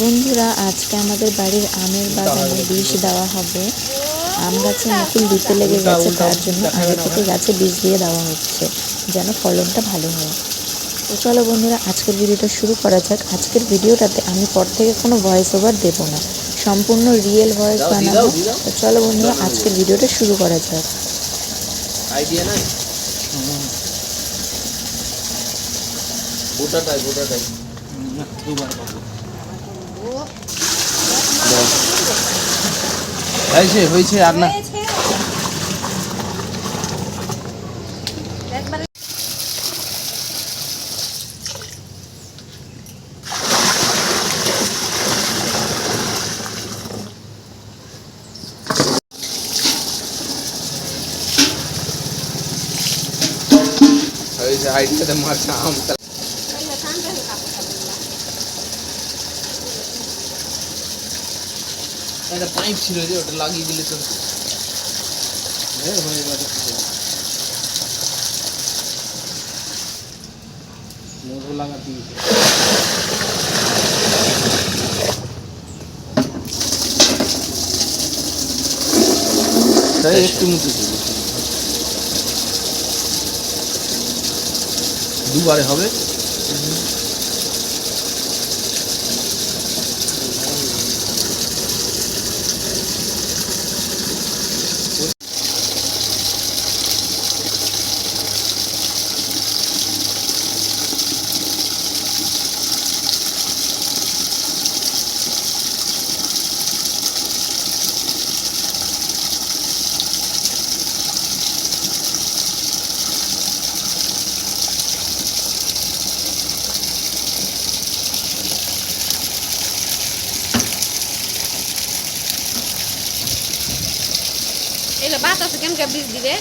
বন্ধুরা আজকে আমাদের বাড়ির আমের বাগানে বিষ দেওয়া হবে। আম গাছে মুকুল দিতে লেগে গেছে তার জন্য আগে থেকে গাছে বীজ দিয়ে দেওয়া হচ্ছে যেন ফলনটা ভালো হয়। তো চলো বন্ধুরা আজকের ভিডিওটা শুরু করা যাক। আজকের ভিডিওটাতে আমি পর থেকে কোনো ভয়েস ওভার দেবো না। সম্পূর্ণ রিয়েল ভয়েস বানাবো। তো চলো বন্ধুরা আজকের ভিডিওটা শুরু করা যাক। আইডিয়া নাই? গোটাটাই গোটাটাই। হয়েছে হয়েছে আর না হয়েছে আইডিয়াতে মারছে আমটা একটা পাইপ ছিল যে, ওটা লাগিয়ে দিলে তো হয়ে যাবে মোটর লাগাতে দিয়েছে তাই একটু মুখে ছিল দুবারে হবে। এগুলো বাতাসে কেমন বীজ দিবে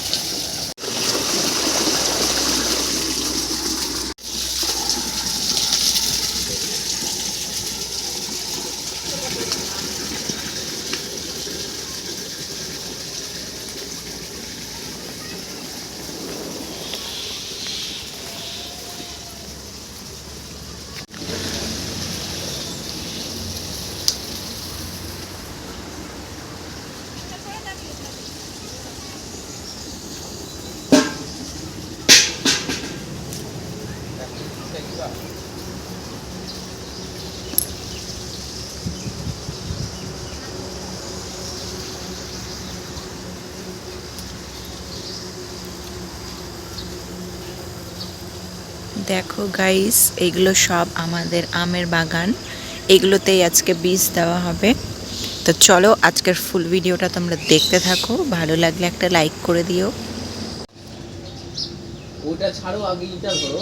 দেখো গাইস এগুলো সব আমাদের আমের বাগান। এগুলোতেই আজকে বীজ দেওয়া হবে। তো চলো আজকের ফুল ভিডিওটা তোমরা দেখতে থাকো। ভালো লাগলে একটা লাইক করে দিও। ওইটা ছাড়ো, আগে ইটা ধরো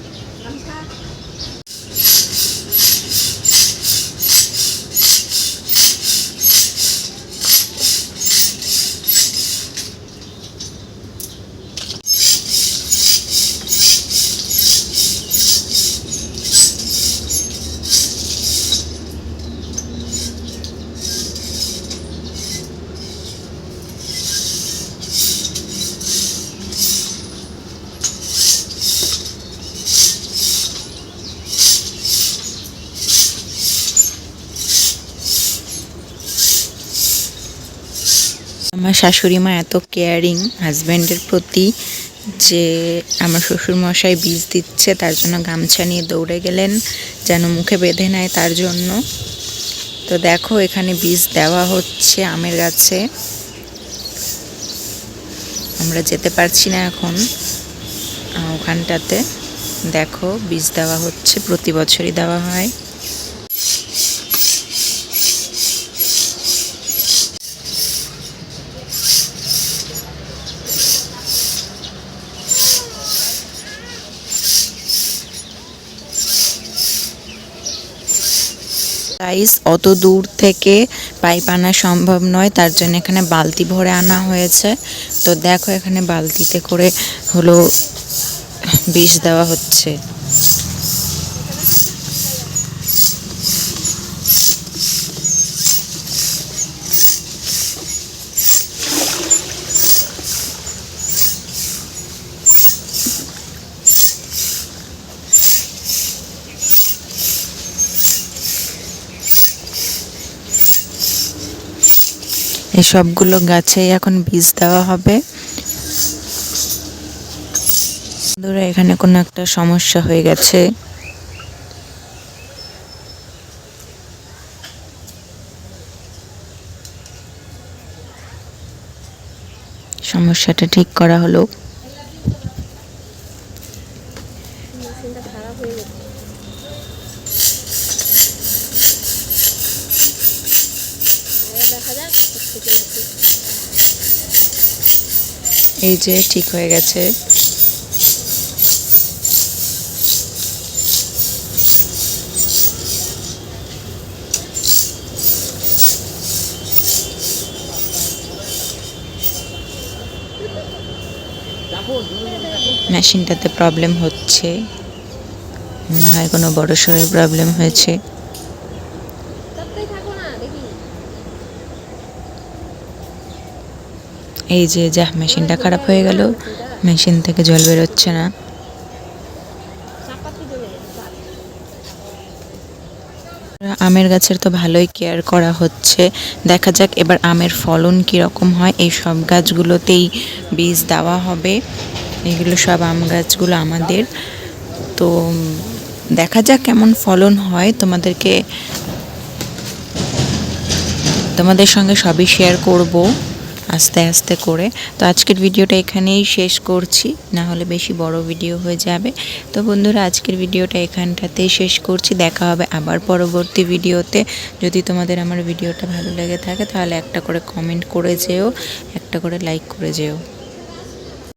আমার শাশুড়ি মা এত কেয়ারিং হাজব্যান্ডের প্রতি যে আমার শ্বশুর মশাই বীজ দিচ্ছে, তার জন্য গামছা নিয়ে দৌড়ে গেলেন, যেন মুখে বেঁধে নেয় তার জন্য। তো দেখো, এখানে বীজ দেওয়া হচ্ছে আমের গাছে। আমরা যেতে পারছি না এখন ওখানটাতে। দেখো, বীজ দেওয়া হচ্ছে, প্রতি বছরই দেওয়া হয়। গাইস অত দূর থেকে পাইপ আনা সম্ভব নয়, তার জন্য এখানে বালতি ভরে আনা হয়েছে। তো দেখো এখানে বালতিতে করে হলো বিষ দেওয়া হচ্ছে। এই সবগুলো গাছেই এখন বীজ দেওয়া হবে। বন্ধুরা, এখানে কোনো একটা সমস্যা হয়ে গেছে। সমস্যাটা ঠিক করা হলো মেশিনটা খারাপ হয়ে গেছে এবার এই যে ঠিক হয়ে গেছে। মেশিনটাতে প্রবলেম হচ্ছে। মনে হয় কোনো বড় সড়ো প্রবলেম হয়েছে চাপতেই থাকো না দেখি এই যে যা মেশিনটা খারাপ হয়ে গেল। মেশিন থেকে জল বেরোচ্ছে না। আমের গাছের তো ভালোই কেয়ার করা হচ্ছে। দেখা যাক এবার আমের ফলন কীরকম হয়। এই সব গাছগুলোতেই বীজ দেওয়া হবে। এগুলো সব আম গাছগুলো আমাদের। তো দেখা যাক কেমন ফলন হয়। তোমাদেরকে, তোমাদের সঙ্গে সবই শেয়ার করব। আস্তে আস্তে করে। তো আজকের ভিডিওটা এখানেই শেষ করছি না হলে বেশি বড় ভিডিও হয়ে যাবে। তো বন্ধুরা, আজকের ভিডিওটা এখানটাতেই শেষ করছি। দেখা হবে আবার পরবর্তী ভিডিওতে। যদি তোমাদের আমার ভিডিওটা ভালো লেগে থাকে, তাহলে একটা করে কমেন্ট করে যেও, একটা করে লাইক করে যেও।